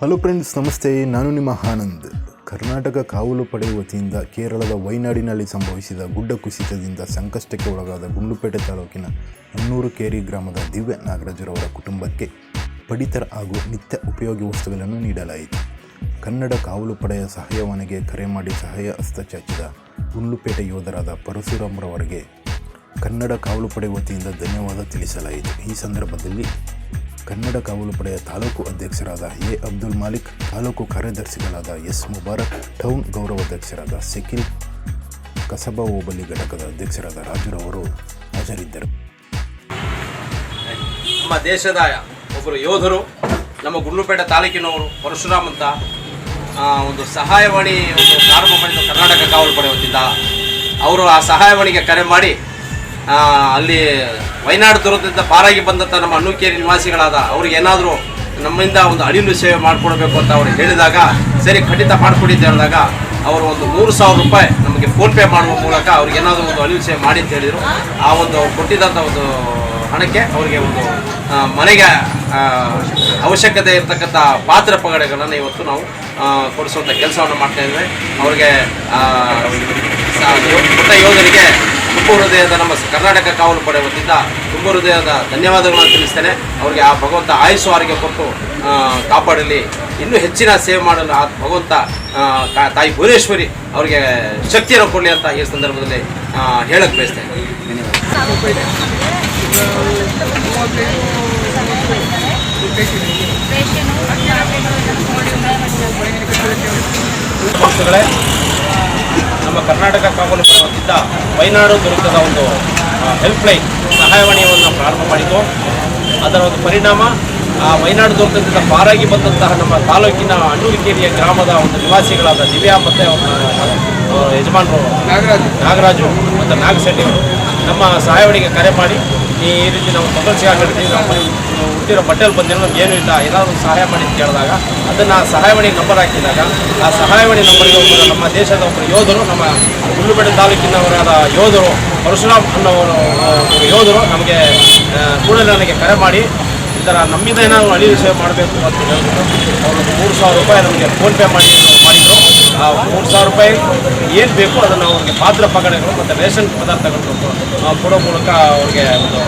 Hello friends ನಮಸ್ತೆ. ನಾನು ನಿಮ್ಮ ಆನಂದ್. ಕರ್ನಾಟಕ ಕಾವಲು ಪಡೆ ವತಿಯಿಂದ ಕೇರಳದ ವೈನಾಡಿನಲ್ಲಿ ಸಂಭವಿಸಿದ ಗುಡ್ಡ ಕುಸಿತದಿಂದ ಸಂಕಷ್ಟಕ್ಕೆ ಒಳಗಾದ ಗುಂಡ್ಲುಪೇಟೆ ತಾಲೂಕಿನ ಹನ್ನೂರು ಕೇರಿ ಗ್ರಾಮದ ದಿವ್ಯ ನಾಗರಾಜರವರ ಕುಟುಂಬಕ್ಕೆ ಪಡಿತರ ಹಾಗೂ ನಿತ್ಯ ಉಪಯೋಗಿ ವಸ್ತುಗಳನ್ನು ನೀಡಲಾಯಿತು. ಕನ್ನಡ ಕಾವಲು ಪಡೆಯ ಸಹಾಯವಾಣಿಗೆ ಕರೆ ಮಾಡಿ ಸಹಾಯ ಹಸ್ತ ಚಾಚಿದ ಗುಂಡ್ಲುಪೇಟೆ ಯೋಧರಾದ ಪರಶುರಾಮ್ರವರಿಗೆ ಕನ್ನಡ ಕಾವಲು ಪಡೆ ವತಿಯಿಂದ ಧನ್ಯವಾದ ತಿಳಿಸಲಾಯಿತು. ಈ ಸಂದರ್ಭದಲ್ಲಿ ಕನ್ನಡ ಕಾವಲು ಪಡೆಯ ತಾಲೂಕು ಅಧ್ಯಕ್ಷರಾದ ಎ ಅಬ್ದುಲ್ ಮಾಲಿಕ್, ತಾಲೂಕು ಕಾರ್ಯದರ್ಶಿಗಳಾದ ಎಸ್ ಮುಬಾರಕ್, ಟೌನ್ ಗೌರವಾಧ್ಯಕ್ಷರಾದ ಸಿಕಿಲ್ ಕಸಬಾ ಹೋಬಳಿ ಘಟಕದ ಅಧ್ಯಕ್ಷರಾದ ರಾಜುರವರು ಹಾಜರಿದ್ದರು. ನಮ್ಮ ದೇಶದ ಒಬ್ಬರು ಯೋಧರು, ನಮ್ಮ ಗುಂಡ್ಲುಪೇಟೆ ತಾಲೂಕಿನವರು ಪರಶುರಾಮ್ ಅಂತ ಒಂದು ಸಹಾಯವಾಣಿ, ಒಂದು ಪ್ರಾರಂಭ ಮಾಡಿದ ಕರ್ನಾಟಕ ಕಾವಲು ಪಡೆ ಹೊತ್ತಿದ್ದ, ಅವರು ಆ ಸಹಾಯವಾಣಿಗೆ ಕರೆ ಮಾಡಿ ಅಲ್ಲಿ ವಯನಾಡು ದುರದಿಂದ ಪಾರಾಗಿ ಬಂದಂಥ ನಮ್ಮ ಅಣ್ಣುಕೇರಿ ನಿವಾಸಿಗಳಾದ ಅವ್ರಿಗೆ ಏನಾದರೂ ನಮ್ಮಿಂದ ಒಂದು ಅಡಿಲು ಸೇವೆ ಮಾಡಿಕೊಡ್ಬೇಕು ಅಂತ ಅವ್ರು ಹೇಳಿದಾಗ, ಸರಿ, ಖಂಡಿತ ಮಾಡಿಕೊಡಿ ಅಂತ ಹೇಳಿದಾಗ ಅವರು ಒಂದು ಮೂರು ಸಾವಿರ ರೂಪಾಯಿ ನಮಗೆ ಫೋನ್ಪೇ ಮಾಡುವ ಮೂಲಕ ಅವ್ರಿಗೆ ಏನಾದರೂ ಒಂದು ಅಳಿಲು ಸೇವೆ ಮಾಡಿ ಅಂತ ಹೇಳಿದರು. ಆ ಒಂದು ಕೊಟ್ಟಿದ್ದಂಥ ಒಂದು ಹಣಕ್ಕೆ ಅವರಿಗೆ ಒಂದು ಮನೆಗೆ ಅವಶ್ಯಕತೆ ಇರತಕ್ಕಂಥ ಪಾತ್ರ ಪಗಡೆಗಳನ್ನು ಇವತ್ತು ನಾವು ಕೊಡಿಸುವಂಥ ಕೆಲಸವನ್ನು ಮಾಡ್ತಾ ಇದ್ದೇವೆ. ಅವ್ರಿಗೆ ಪುಟ್ಟ ಯೋಧರಿಗೆ ಹೃದಯದ ನಮ್ಮ ಕರ್ನಾಟಕ ಕಾವಲು ಪಡೆ ವತಿಯಿಂದ ತುಂಬ ಹೃದಯದ ಧನ್ಯವಾದಗಳನ್ನು ತಿಳಿಸ್ತೇನೆ. ಅವರಿಗೆ ಆ ಭಗವಂತ ಆಯುಸ್ಸು ಆರೋಗ್ಯ ಕೊಟ್ಟು ಕಾಪಾಡಲಿ. ಇನ್ನೂ ಹೆಚ್ಚಿನ ಸೇವೆ ಮಾಡಲು ಆ ಭಗವಂತ ತಾಯಿ ಭುವನೇಶ್ವರಿ ಅವರಿಗೆ ಶಕ್ತಿಯನ್ನು ಕೊಡಲಿ ಅಂತ ಈ ಸಂದರ್ಭದಲ್ಲಿ ಹೇಳಕ್ಕೆ ಬಯಸ್ತೇನೆ. ಧನ್ಯವಾದಗಳು. ನಮ್ಮ ಕರ್ನಾಟಕ ಕಾವಲು ವತಿಯಿಂದ ವೈನಾಡು ದುರಂತದ ಒಂದು ಹೆಲ್ಪ್ಲೈನ್ ಸಹಾಯವಾಣಿಯನ್ನು ಪ್ರಾರಂಭ ಮಾಡಿತು. ಅದರ ಒಂದು ಪರಿಣಾಮ, ಆ, ವೈನಾಡು ದುರಂತದಿಂದ ಪಾರಾಗಿ ಬಂದಂತಹ ನಮ್ಮ ತಾಲೂಕಿನ ಅಣ್ಣೂರಿಕೇರಿಯ ಗ್ರಾಮದ ಒಂದು ನಿವಾಸಿಗಳಾದ ದಿವ್ಯಾ ಮತ್ತು ಯಜಮಾನರು, ನಾಗರಾಜು ನಾಗರಾಜು ಮತ್ತು ನಾಗಶೆಟ್ಟಿಯವರು ನಮ್ಮ ಸಹಾಯವಾಣಿಗೆ ಕರೆ ಮಾಡಿ ಈ ರೀತಿ ನಾವು ತೊಂದರೆ ಆಗಿರ್ತೀವಿ ನಾವು ಹುಟ್ಟಿರೋ ಬಟ್ಟೆಯಲ್ಲಿ ಬಂದಿರೋ ನಮ್ಗೆ ಏನೂ ಇಲ್ಲ, ಏನಾದರೂ ಸಹಾಯ ಮಾಡಿ ಅಂತ ಕೇಳಿದಾಗ, ಅದನ್ನು ಸಹಾಯವಾಣಿ ನಂಬರ್ ಹಾಕಿದಾಗ, ಆ ಸಹಾಯವಾಣಿ ನಂಬರ್ಗೆ ಒಬ್ಬರು ನಮ್ಮ ದೇಶದ ಒಬ್ಬರು ಯೋಧರು, ನಮ್ಮ ಗುಂಡ್ಲುಪೇಟೆ ತಾಲೂಕಿನವರಾದ ಯೋಧರು, ಪರಶುರಾಮ್ ಒಬ್ಬರು ಯೋಧರು ನಮಗೆ ಕೂಡಲೇ ನನಗೆ ಕರೆ ಮಾಡಿ, ಈ ಥರ ನಮ್ಮಿಂದ ಏನಾದರೂ ಅಳಿ ಸೇವೆ ಮಾಡಬೇಕು ಅಂತ ಹೇಳ್ಬಿಟ್ಟು ಅವರು ಮೂರು ಸಾವಿರ ರೂಪಾಯಿ ನಮಗೆ ಫೋನ್ಪೇ ಮಾಡಿ ಆ ಮೂರು ಸಾವಿರ ರೂಪಾಯಿ ಏನು ಬೇಕು ಅದನ್ನು ಅವ್ರಿಗೆ ಪಾತ್ರ ಪಗಡೆಗಳು ಮತ್ತು ರೇಷನ್ ಪದಾರ್ಥಗಳು ಆ, ಕೊಡೋ ಮೂಲಕ ಅವ್ರಿಗೆ ಒಂದು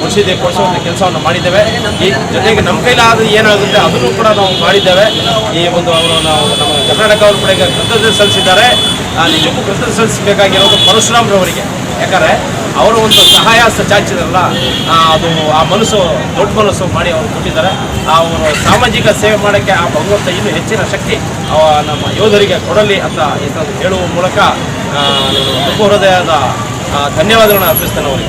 ಮಸೀದಿ ಕೊಡಿಸೋ ಒಂದು ಕೆಲಸವನ್ನು ಮಾಡಿದ್ದೇವೆ. ಈ ಜೊತೆಗೆ ನಮ್ಮ ಕೈಲಾದ ಏನಾಗುತ್ತೆ ಅದನ್ನು ಕೂಡ ನಾವು ಮಾಡಿದ್ದೇವೆ. ಈ ಒಂದು ಅವರು ನಾವು ನಮ್ಮ ಕರ್ನಾಟಕ ಅವ್ರ ಕಡೆಗೆ ಕೃತಜ್ಞತೆ ಸಲ್ಲಿಸಿದ್ದಾರೆ. ನಿಜಕ್ಕೂ ಕೃತಜ್ಞತೆ ಸಲ್ಲಿಸಬೇಕಾಗಿರೋದು ಪರಶುರಾಮ್ರವರಿಗೆ. ಯಾಕಂದರೆ ಅವರು ಒಂದು ಸಹಾಯ ಸಚಾಚಿದ್ರಲ್ಲ ಚಾಚಿದಾರಲ್ಲ ಅದು ಆ ಮನಸ್ಸು, ದೊಡ್ಡ ಮನಸ್ಸು ಮಾಡಿ ಅವರು ಕೊಟ್ಟಿದ್ದಾರೆ. ಆ, ಅವರು ಸಾಮಾಜಿಕ ಸೇವೆ ಮಾಡೋಕ್ಕೆ ಆ ಭಗವಂತ ಇನ್ನೂ ಹೆಚ್ಚಿನ ಶಕ್ತಿ ಅವ ನಮ್ಮ ಯೋಧರಿಗೆ ಕೊಡಲಿ ಅಂತ ಇದನ್ನು ಹೇಳುವ ಮೂಲಕ ಹೃದಯದ ಧನ್ಯವಾದಗಳನ್ನ ಅರ್ಪಿಸ್ತೇನೆ ಅವರಿಗೆ.